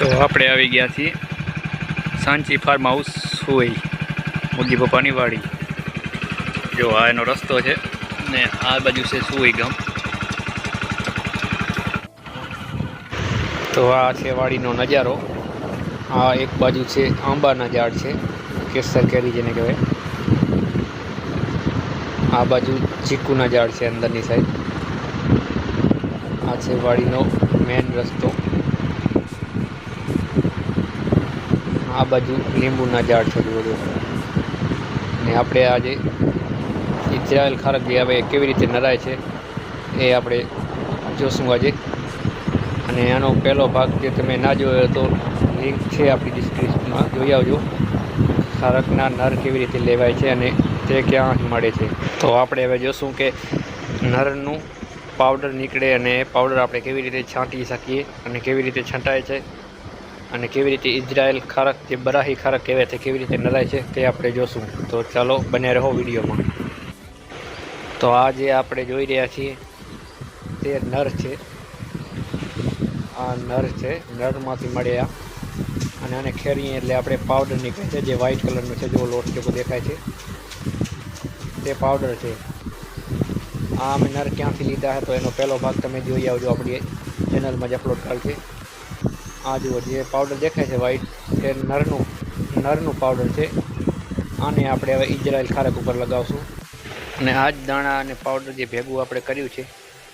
તો આપણે આવી ગયા છીએ સાંચી ફાર્મ હાઉસ સુઈ મુરજી પપ્પાની વાડી. જો આ એનો રસ્તો છે ને આ બાજુ છે સુઈ ગામ. તો આ છે વાડીનો નજારો. આ એક બાજુ છે આંબાના ઝાડ છે, કેસર કેરી જેને કહેવાય. આ બાજુ ચીકુના ઝાડ છે અંદરની સાઈડ આ છે વાડીનો મેન રસ્તો. આ બાજુ લીંબુના ઝાડ છે બધું. ને આપણે આજે ઇઝરાયલ ખારક જે હવે કેવી રીતે નરાય છે એ આપણે જોશું આજે. અને આનો પહેલો ભાગ જે તમે ના જોયો તો લિંક છે આપણી ડિસ્ક્રિપ્શનમાં જોઈ આવજો. ખારકના નર કેવી રીતે લેવાય છે અને તે ક્યાં મળે છે. તો આપણે હવે જોશું કે નરનું પાવડર નીકળે અને પાવડર આપણે કેવી રીતે છાંટી શકીએ અને કેવી રીતે છંટાય છે. અને કેવી રીતે ઇઝરાયલ ખારક જે બરાહી ખારક કહેવાય તે કેવી રીતે નરાય છે તે આપણે જોશું. તો ચાલો બન્યા રહો વિડીયોમાં. તો આ જે આપણે જોઈ રહ્યા છીએ તે નર છે. આ નર છે, નરમાંથી મળ્યા. અને આને ખેરીએ એટલે આપણે પાવડર નીકળે છે, જે વ્હાઇટ કલરનું છે જેવો લોટ જેવો દેખાય છે. તે પાવડર છે. આ અમે નર ક્યાંથી લીધા હતા એનો પહેલો ભાગ તમે જોઈ આવજો, આપણી ચેનલમાં જ અપલોડ છે. આ જુઓ જે પાવડર દેખાય છે વ્હાઈટ એ નરનું નરનું પાવડર છે. આને આપણે હવે ઇઝરાયલ ખારક ઉપર લગાવશું. અને આ જ દાણા અને પાવડર જે ભેગું આપણે કર્યું છે,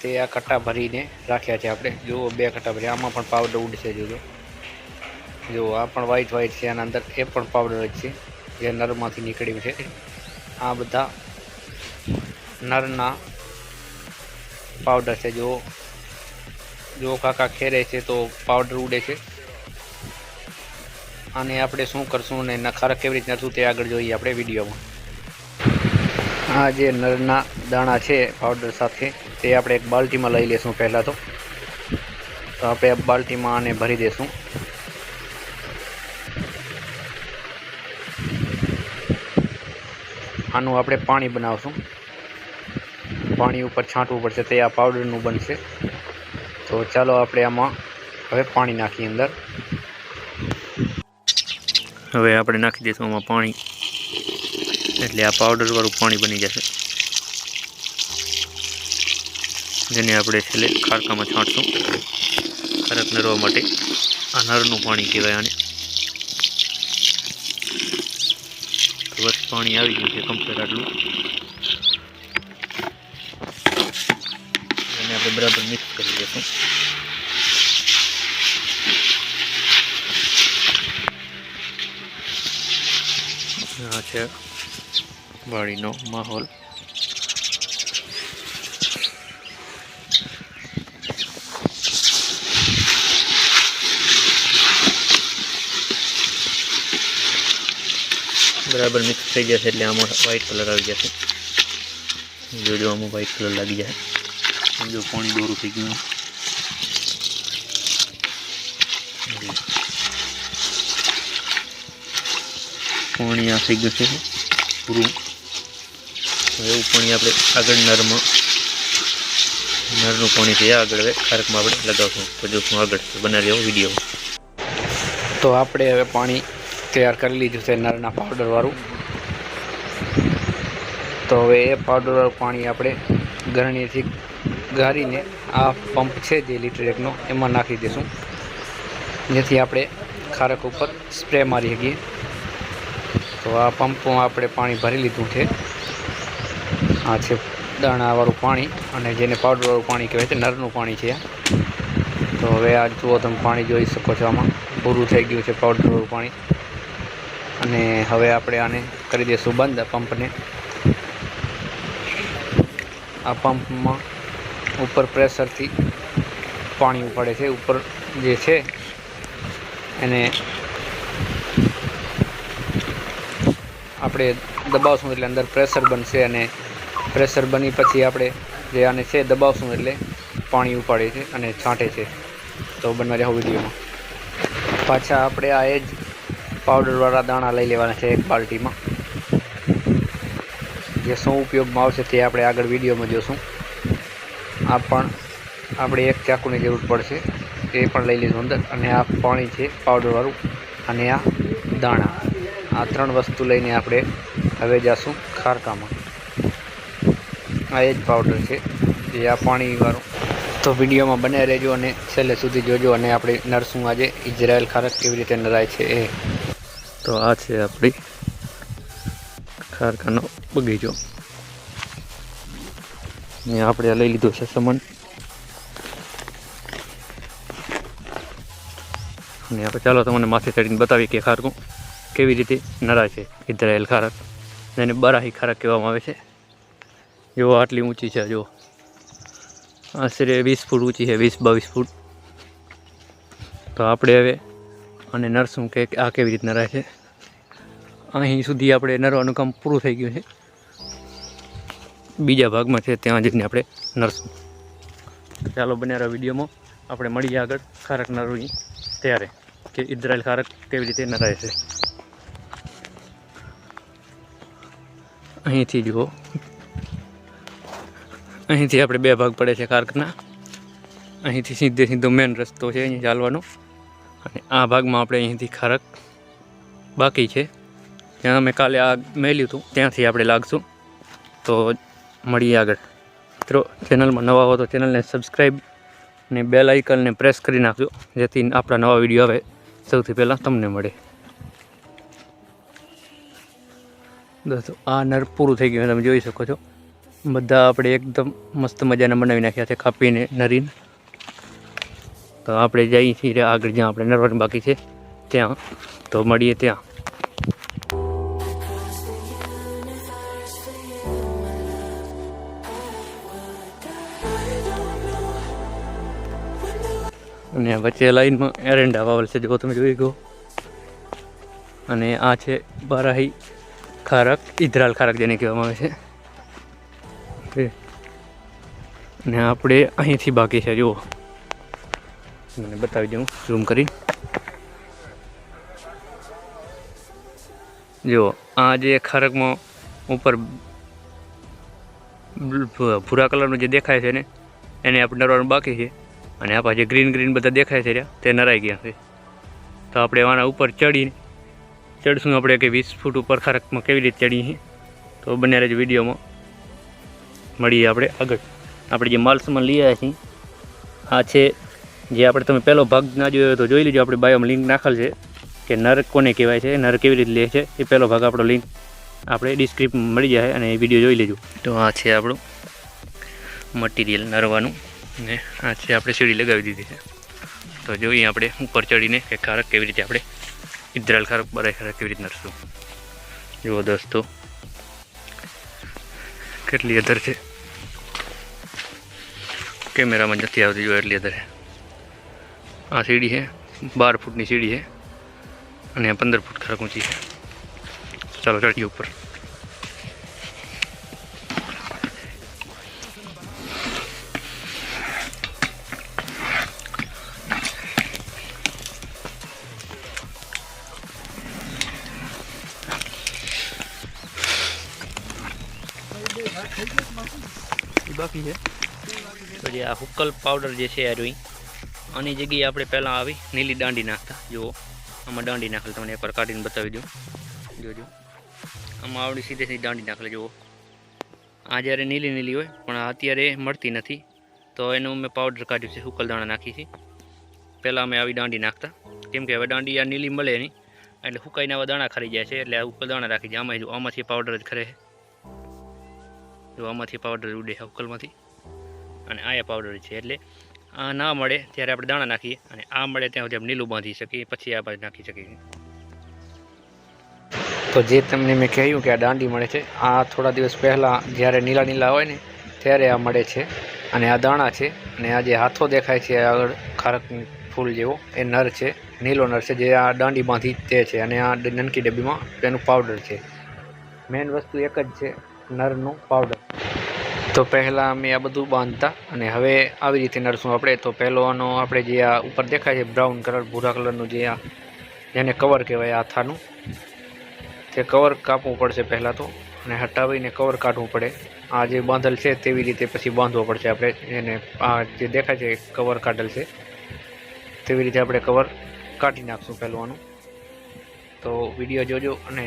તે આ કટ્ટા ભરીને રાખ્યા છે આપણે. જુઓ, બે કટ્ટા ભરી આમાં પણ પાવડર ઉડશે, જોજો. જુઓ, આ પણ વ્હાઈટ વ્હાઈટ છે. આના અંદર એ પણ પાવડર જ છે, જે નરમાંથી નીકળ્યું છે. આ બધા નરના પાવડર છે જો જો કાકા ખેરે છે તો પાવડર ઉડે છે. અને આપણે શું કરશું ને નખારક કેવી રીતના શું તે આગળ જોઈએ આપણે વિડીયોમાં. આ જે નરના દાણા છે પાવડર સાથે, તે આપણે એક બાલ્ટીમાં લઈ લેશું પહેલાં તો. તો આપણે બાલ્ટીમાં આને ભરી દેશું. આનું આપણે પાણી બનાવશું. પાણી ઉપર છાંટવું પડશે, તે આ પાવડરનું બનશે. તો ચાલો આપણે આમાં હવે પાણી નાખીએ અંદર. હવે આપણે નાખી દઈશું આમાં પાણી. એટલે આ પાવડરવાળું પાણી બની જશે. જેને આપણે છેલ્લે ખારકામાં છાંટશું. ખારક નરવા માટે આ નરનું પાણી કહેવાય આને. બસ પાણી આવી ગયું છે કમ્પ્લેટ આટલું એને આપણે બરાબર મિક્સ કરી દઈશું આ છે વાડીનો માહોલ. બરાબર મિક્સ થઈ જશે એટલે આમાં વ્હાઈટ કલર આવી જશે જોજો આમાં વ્હાઈટ કલર લાગી જાય જો પાણી દોરું થઈ ગયું. પાણી આ થઈ ગયું છે. પૂરું એવું પાણી આપણે આગળ નરમાં નરનું પાણી છે, આગળ હવે ખારકમાં આપણે લગાવશું. તો જોશું આગળ બનાવી આવો વીડિયો તો આપણે હવે પાણી તૈયાર કરી લીધું છે નરના પાવડરવાળું તો હવે એ પાવડરવાળું પાણી આપણે ગરણીથી ગાળીને આ પંપ છે જે લીટર એકનો, એમાં નાખી દઈશું જેથી આપણે ખારક ઉપર સ્પ્રે મારી શકીએ. તો આ પંપમાં આપણે પાણી ભરી લીધું છે. આ છે દાણાવાળું પાણી અને જેને પાવડરવાળું પાણી કહેવાય છે, નરનું પાણી છે તો હવે આ જુઓ તમે પાણી જોઈ શકો છો આમાં. પૂરું થઈ ગયું છે પાવડરવાળું પાણી. અને હવે આપણે આને કરી દઈશું બંધ પંપને. આ પંપમાં ઉપર પ્રેશરથી પાણી ઉપાડે છે. ઉપર જે છે એને આપણે દબાવશું એટલે અંદર પ્રેશર બનશે અને પ્રેશર બની પછી આપણે જે આને છે દબાવશું એટલે પાણી ઉપાડે છે અને છાંટે છે. તો બનવા જાઓ વિડીયોમાં. પાછા આપણે આ એ જ પાવડરવાળા દાણા લઈ લેવાના છે એક બાલ્ટીમાં. જે શું ઉપયોગમાં આવશે તે આપણે આગળ વિડીયોમાં જોશું. આ પણ આપણે એક ચાકુની જરૂર પડશે. એ પણ લઈ લીધું અંદર. અને આ પાણી છે પાવડરવાળું અને આ દાણા. આ ત્રણ વસ્તુ લઈને આપણે હવે જાશું ખારકામાં. આ એ જ પાવડર છે. એ આ પાણીવાળું તો વિડીયોમાં બને રહેજો અને છેલ્લે સુધી જોજો અને આપણે નરસું આજે ઇઝરાયલ ખારક કેવી રીતે નરાય છે એ. તો આ છે આપણી ખારકાનો બગીચો. ને આપણે લઈ લીધો છે સામાન. ને આપણે ચાલો તમને માથે ચડીને બતાવીએ કે ખારકું કેવી રીતે નરા છે ઇઝરાયલ ખારક. એને બરાહી ખારક કહેવામાં આવે છે. જો આટલી ઊંચી છે જો આશરે વીસ ફૂટ ઊંચી છે, વીસ બાવીસ ફૂટ. તો આપણે હવે અને નરસું કે આ કેવી રીતે નરાય છે. અહીં સુધી આપણે નરવાનું કામ પૂરું થઈ ગયું છે. બીજા ભાગમાં છે, ત્યાં જઈને આપણે નરસું. ચાલો બન્યા વિડીયોમાં. આપણે મળીએ આગળ ખારક નરવી ત્યારે, કે ઇઝરાયલ ખારક કેવી રીતે નરાય છે. અહીંથી જુઓ. અહીંથી આપણે બે ભાગ પડે છે ખારકના. અહીંથી સીધે સીધો મેન રસ્તો છે અહીં ચાલવાનો. અને આ ભાગમાં આપણે અહીંથી ખારક બાકી છે. ત્યાં અમે કાલે આ મેલ્યું હતું, ત્યાંથી આપણે લાગશું. તો મળીએ આગળ. મિત્રો ચેનલમાં નવા હો તો ચેનલને સબસ્ક્રાઈબ ને બેલ આઇકનને પ્રેસ કરી નાખજો, જેથી આપણા નવા વીડિયો આવે. સૌથી પહેલાં તમને મળે. દોસ્તો, આ નર પૂરું થઈ ગયું તમે જોઈ શકો છો. બધા આપણે એકદમ મસ્ત મજાના બનાવી નાખ્યા છે, કાપીને નરીને. તો આપણે જઈએ છીએ આગળ, જ્યાં આપણે નરવાનું બાકી છે, ત્યાં. તો મળીએ ત્યાં. અને વચ્ચે લાઈનમાં એરંડા વાવેલ છે જો તમે જોઈ ગયો અને આ છે બારાહી ખારક ઇધરાલ ખારક જેને કહેવામાં આવે છે. અને આપણે અહીંથી બાકી છે, જુઓ. મને બતાવી દઉં ઝૂમ કરી. જુઓ, આ જે ખારકમાં ઉપર ભૂરા કલરનું જે દેખાય છે ને, એને આપણે નરવાનું બાકી છે. અને આપણા જે ગ્રીન ગ્રીન બધા દેખાય છે તે નરાઈ ગયા છે. તો આપણે આના ઉપર ચડીને ચડશું. આપણે કે વીસ ફૂટ ઉપર ખારકમાં કેવી રીતે ચડીએ તો બંને રહેજો વિડીયોમાં. મળીએ આપણે આગળ. આપણે જે માલ સામાન લઈ આવ્યા છીએ, આ છે જે આપણે તમે પહેલો ભાગ ના જોયો તો જોઈ લેજો. આપણે બાયોમાં લિંક નાખેલ છે કે નર કોને કહેવાય છે, નર કેવી રીતે લે છે, એ પહેલો ભાગ આપણો લિંક આપણે ડિસ્ક્રિપ્શન મળી જાય અને એ વીડિયો જોઈ લેજો. તો આ છે આપણું મટીરિયલ નરવાનું. ને આ છે આપણે સીડી લગાવી દીધી છે. તો જોઈએ આપણે ઉપર ચડીને કે ખારક કેવી રીતે આપણે ઇદ્રાલ ખારક બરાય ખારક કેવી રીતે નરશું જુઓ દોસ્તો, કેટલી અધર છે. કેમેરામાં નથી આવતી જો એટલી અધર આ સીડી છે, બાર ફૂટની સીડી છે અને પંદર ફૂટ ખરાક ઊંચી છે. ચાલો ચડીએ ઉપર. બાકી છે. તો આ હુક્કલ પાવડર જે છે આ જોઈ. આની જગ્યાએ આપણે પહેલાં આવી નીલી દાંડી નાખતા. જુઓ, આમાં દાંડી નાખેલ, તમને એકવાર કાઢીને બતાવી દઉં. જોજો આમાં આવડી સીધે સીધી દાંડી નાખેલ, જુઓ. આ જ્યારે નીલી નીલી હોય, પણ અત્યારે મળતી નથી. તો એનું મેં પાવડર કાઢ્યું છે, હુક્કલ દાણા નાખી છે. પહેલાં અમે આવી દાંડી નાખતા. કેમ કે હવે દાંડી આ નીલી મળે નહીં. એટલે હુકાઈને આવા દાણા ખરી જાય છે, એટલે આ હુક્કલ દાણા રાખી છે. આમાં જો આમાંથી પાવડર જ ખરે છે. જો આમાંથી પાવડર ઉડે હુક્કલમાંથી અને આ પાવડર છે, એટલે આ ના મળે ત્યારે આપણે દાણા નાખીએ અને આ મળે ત્યાં સુધી આપણે નીલું બાંધી શકીએ, પછી આ બાજુ નાખી શકીએ. તો જે તમને મેં કહ્યું કે આ દાંડી મળે છે, આ થોડા દિવસ પહેલાં જ્યારે નીલા નીલા હોય ને, ત્યારે આ મળે છે. અને આ દાણા છે, અને આ જે હાથો દેખાય છે આગળ ખારક ફૂલ જેવો, એ નર છે, નીલો નર છે, જે આ દાંડી બાંધી તે છે. અને આ નનકી ડબ્બીમાં તેનું પાવડર છે. મેઇન વસ્તુ એક જ છે નરનું પાવડર તો પહેલાં અમે આ બધું બાંધતા અને હવે આવી રીતે નરશું આપણે. તો પહેલોનો આપણે જે આ ઉપર દેખાય છે બ્રાઉન કલર ભૂરા કલરનું જે આ, જેને કવર કહેવાય આથાનું તે કવર કાપવું પડશે પહેલાં તો અને હટાવીને કવર કાઢવું પડે. આ જે બાંધેલ છે તેવી રીતે પછી બાંધવો પડશે આપણે. એને આ જે દેખાય છે કવર કાઢેલ છે, તેવી રીતે આપણે કવર કાઢી નાખશું પહેલું આનું. તો વીડિયો જોજો અને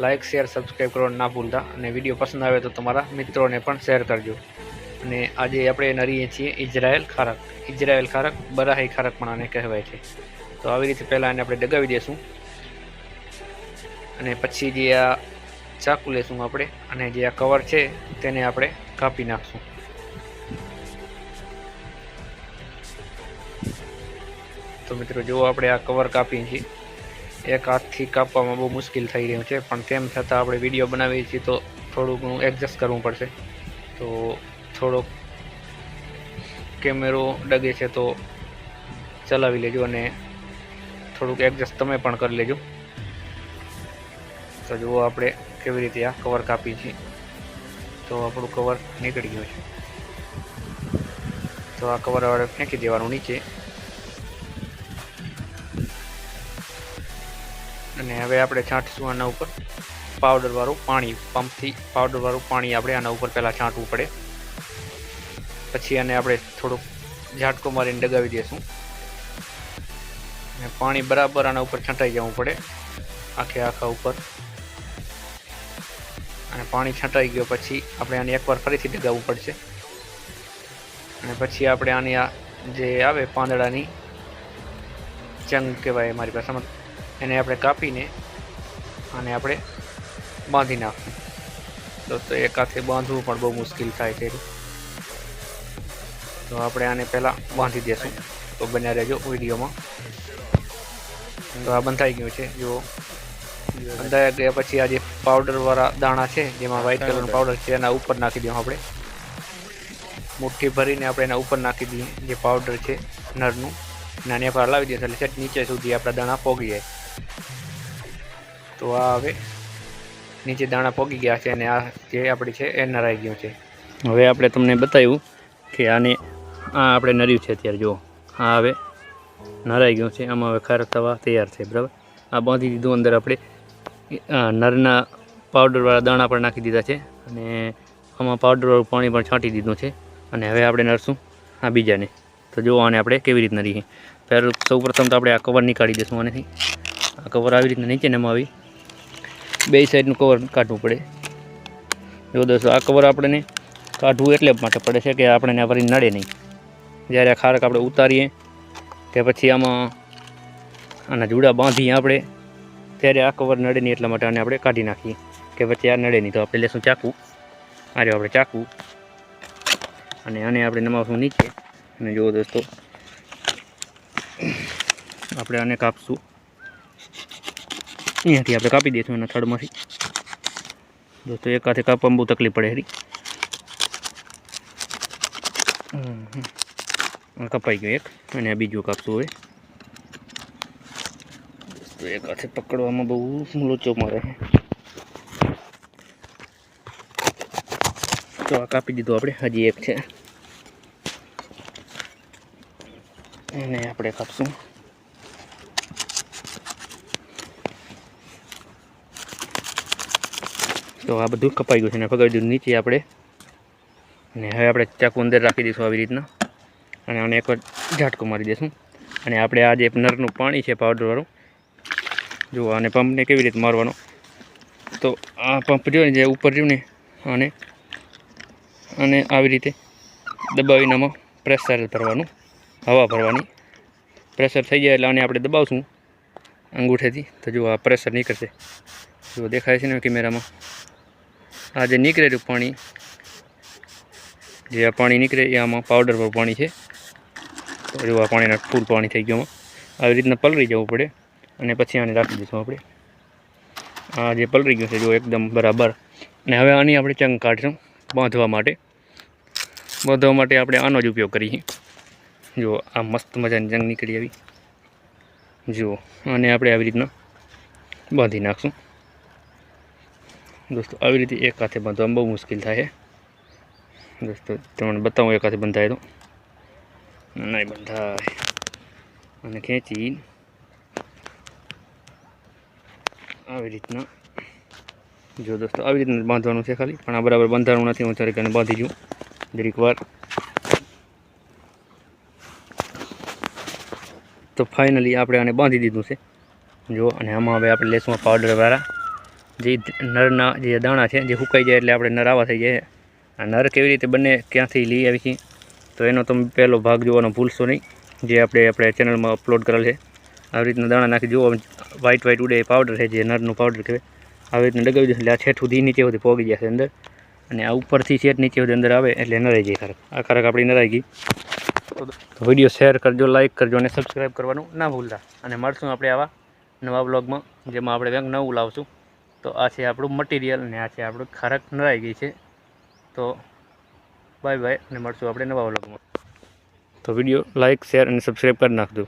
લાઇક શેર સબસ્ક્રાઈબ કરવાનું ના ભૂલતા અને વીડિયો પસંદ આવે તો તમારા મિત્રોને પણ શેર કરજો. અને આજે આપણે નરીએ છીએ ઇઝરાયલ ખારક. ઇઝરાયલ ખારક, બરાહી ખારક પણ આને કહેવાય છે. તો આવી રીતે પહેલાં એને આપણે ડગાવી દઈશું અને પછી જે આ ચાકુ લેશું આપણે અને જે આ કવર છે તેને આપણે કાપી નાખશું. તો મિત્રો, જુઓ આપણે આ કવર કાપીએ છીએ. એક હાથથી કાપવામાં બહુ મુશ્કેલ થઈ રહ્યું છે, પણ તેમ છતાં આપણે વીડિયો બનાવીએ છીએ તો થોડું ઘણું એડજસ્ટ કરવું પડશે. તો થોડોક કેમેરો ડગે છે તો ચલાવી લેજો અને થોડુંક એડજસ્ટ તમે પણ કરી લેજો. તો જુઓ આપણે કેવી રીતે આ કવર કાપીએ છીએ. તો આપણું કવર નીકળી ગયું છે. તો આ કવર આપણે ફેંકી દેવાનું નીચે. અને હવે આપણે છાંટશું આના ઉપર. પાવડરવાળું પાણી પંપથી પાવડરવાળું પાણી આપણે આના ઉપર પહેલાં છાંટવું પડે. પછી આને આપણે થોડુંક ઝાટકો મારીને ડગાવી દઈશું અને પાણી બરાબર આના ઉપર છંટાઈ જવું પડે. આખે આખા ઉપર. અને પાણી છંટાઈ ગયો પછી આપણે આને એકવાર ફરીથી ડગાવવું પડશે. અને પછી આપણે આની આ જે આવે પાંદડાની ચંગ કહેવાય મારી ભાષામાં એને આપણે કાપીને અને આપણે બાંધી નાખવું તો એક હાથે બાંધવું પણ બહુ મુશ્કેલ થાય છે. તો આપણે આને પહેલાં બાંધી દઈશું તો બન્યા રહેજો વિડીયોમાં. તો આ બંધાઈ ગયું છે. જુઓ. બંધાયા ગયા પછી આ જે પાવડરવાળા દાણા છે જેમાં વ્હાઈટ કલરનો પાવડર છે એના ઉપર નાખી દઉં આપણે. મુઠ્ઠી ભરીને આપણે એના ઉપર નાખી દઈએ. જે પાવડર છે નરનું. નાની આપણે હલાવી દઈએ એટલે નીચે સુધી આપણા દાણા પોગી જાય. તો આ હવે નીચે દાણા પોગી ગયા છે અને આ જે આપણી છે એ નરાઈ ગયું છે. હવે આપણે તમને બતાવ્યું કે આને આ આપણે નર્યું છે અત્યારે, જુઓ. આ હવે નરાઈ ગયું છે. આમાં હવે ખારક થવા તૈયાર છે, બરાબર? આ બાંધી દીધું અંદર આપણે. નરના પાવડરવાળા દાણા પણ નાખી દીધા છે અને આમાં પાવડરવાળું પાણી પણ છાંટી દીધું છે અને હવે આપણે નરશું આ બીજાને. તો જુઓ આને આપણે કેવી રીતના રહીએ. પહેલું સૌ પ્રથમ તો આપણે આ કવર નીકાળી દઈશું આનેથી. આ કવર આવી રીતના નીચે નમાવી. બે સાઈડનું કવર કાઢવું પડે. જો દોસ્તો, આ કવર આપણને કાઢવું એટલે માટે પડે છે કે આપણને વળી નડે નહીં. જ્યારે આ ખારક આપણે ઉતારીએ, કે પછી આમાં આના જુડા બાંધીએ આપણે, ત્યારે આ કવર નડે નહીં એટલા માટે આને આપણે કાઢી નાખીએ. કે પછી આ નડે નહીં, તો આપણે લેશું ચાકુ. આ રહ્યું આપણે ચાકુ. અને આને આપણે નમાવશું નીચે. અને જુઓ દોસ્તો, આપણે આને કાપશું. અહીંયાથી આપણે કાપી દઈશું એના થડમાંથી. દોસ્તો, એક હાથે કાપવામાં બહુ તકલીફ પડે હરી. કપાઈ ગયું એક, અને આ બીજું કાપશું હવે. દોસ્તો, એક હાથે પકડવામાં બહુ લોચો મારે તો આ કાપી દીધું આપણે, હજી એક છે. એને આપણે કાપશું. તો આ બધું કપાઈ ગયું છે ને ફગાવી દીધું નીચે આપણે. અને હવે આપણે ચાકુ અંદર રાખી દઈશું આવી રીતના. અને આને એક ઝાટકો મારી દઈશું. અને આપણે આ જે નરનું પાણી છે પાવડરવાળું જુઓ અને પંપને કેવી રીતે મારવાનો. તો આ પંપ રહ્યો ને જે ઉપર રહ્યું ને અને અને આવી રીતે દબાવીને આમાં પ્રેશર ભરવાનું, હવા ભરવાની. પ્રેશર થઈ જાય એટલે આને આપણે દબાવશું અંગૂઠેથી. તો જુઓ આ પ્રેશર નીકળશે. જુઓ દેખાય છે ને કેમેરામાં આ જે નીકળેલું પાણી. જે આ પાણી નીકળે એ આમાં પાવડર પર પાણી છે. એવું આ પાણીના ફૂલ પાણી થઈ ગયું આવી રીતના પલળી જવું પડે અને પછી આને રાખી દઈશું આપણે. આ જે પલળી ગયું છે જો એકદમ બરાબર. અને હવે આની આપણે ચંગ કાઢીશું બાંધવા માટે. બાંધવા માટે આપણે આનો જ ઉપયોગ કરીએ. જો આ મસ્ત મજાની જંગ નીકળી આવી. જુઓ અને આપણે આવી રીતના બાંધી નાખશું. દોસ્તો, આવી રીતે એક હાથે બાંધવામાં બહુ મુશ્કેલ થાય દોસ્તો, તમને બતાવું, એક હાથે બંધાય તો. નહીં બંધાય. અને ખેંચી. આવી રીતના. જો દોસ્તો, આવી રીતના બાંધવાનું છે ખાલી. પણ આ બરાબર બંધાણું નથી, હું ત્યારે બાંધી જઉં દરેક વાર. તો ફાઇનલી આપણે આને બાંધી દીધું છે. જો, અને આમાં હવે આપણે લેસમાં પાવડરવાળા જે નરના જે દાણા છે, જે સુકાઈ જાય એટલે આપણે નર આવા થઈ જાય. આ નર કેવી રીતે બને, ક્યાંથી લઈ આવી છીએ તો એનો તમે પહેલો ભાગ જોવાનો ભૂલશો નહીં, જે આપણે આપણે ચેનલમાં અપલોડ કરેલ છે. આવી રીતના દાણા નાખી જુઓ વ્હાઈટ વ્હાઈટ ઉડે એ પાવડર છે, જે નરનું પાવડર કહેવાય. આવી રીતના ડગાવી દે એટલે આ છેઠ સુધી નીચે સુધી પોગી જશે અંદર. અને આ ઉપરથી છેઠ નીચે સુધી અંદર આવે, એટલે નરાઈ જાય ખરેખ આ ખરેખ આપણી નરાઈ ગઈ. તો વીડિયો શેર કરજો લાઇક કરજો અને સબસ્ક્રાઈબ કરવાનું ના ભૂલતા. અને મળશું આપણે આવા નવા બ્લોગમાં જેમાં આપણે કંઈક નવું લાવશું. તો આ છે આપણું મટીરિયલ ને આ છે આપણું ખારક નરાઈ ગઈ છે. તો બાય બાય અને મળશું આપણે નવા વ્લોગમાં તો વીડિયો લાઇક શેર અને સબસ્ક્રાઈબ કરી નાખજો.